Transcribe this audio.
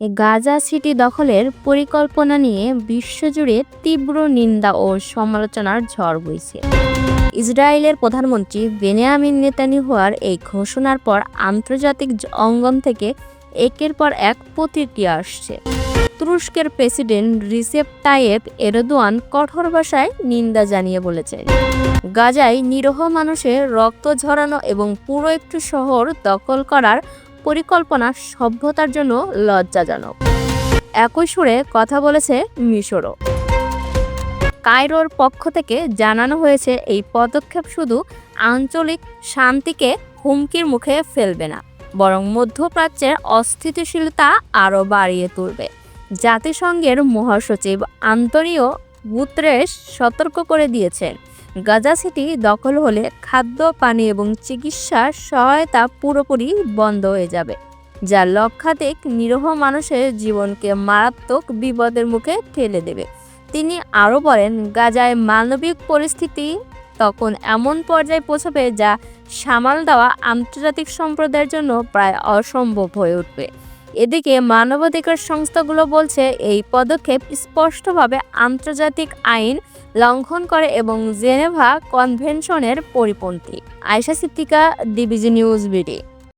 Gaza city দখলের পরিকল্পনা নিয়ে বিশ্বজুড়ে তীব্র নিন্দা ও সমালোচনার ঝড় বইছে। ইসরায়েলের প্রধানমন্ত্রী বেনিয়ামিন নেতানিয়াহুর এই ঘোষণার পর আন্তর্জাতিক অঙ্গন থেকে একের পর এক প্রতিক্রিয়া আসছে। তুরস্কের প্রেসিডেন্ট রিসেপ তাইয়েব এরদোয়ান কঠোর ভাষায় নিন্দা জানিয়ে বলেছেন, গাজায় নিরহ মানুষের রক্ত ঝরানো এবং পুরো একটু শহর দখল করার পরিকল্পনা সভ্যতার জন্য লজ্জাজনক। একই সুরে কথা বলেছে মিশরও। কায়রোর পক্ষ থেকে জানানো হয়েছে, এই পদক্ষেপ শুধু আঞ্চলিক শান্তিকে হুমকির মুখে ফেলবে না, বরং মধ্যপ্রাচ্যের অস্থিতিশীলতা আরও বাড়িয়ে তুলবে। জাতিসংঘের মহাসচিব আন্তনিও গুতরেস সতর্ক করে দিয়েছেন। গাজা সিটি দখল হলে খাদ্য, পানি এবং চিকিৎসা সহায়তা পুরোপুরি বন্ধ হয়ে যাবে, যা লক্ষাধিক নিরহ মানুষের জীবনকে মারাত্মক বিপদের মুখে ঠেলে দেবে। তিনি আরও বলেন, গাজায় মানবিক পরিস্থিতি তখন এমন পর্যায়ে পৌঁছাবে যা সামাল দেওয়া আন্তর্জাতিক সম্প্রদায়ের জন্য প্রায় অসম্ভব হয়ে উঠবে। এদিকে মানবাধিকার সংস্থাগুলো বলছে এই পদক্ষেপ স্পষ্টভাবে আন্তর্জাতিক আইন লঙ্ঘন করে এবং জেনেভা কনভেনশনের পরিপন্থী। Ayesha Siddika, DBG news BD.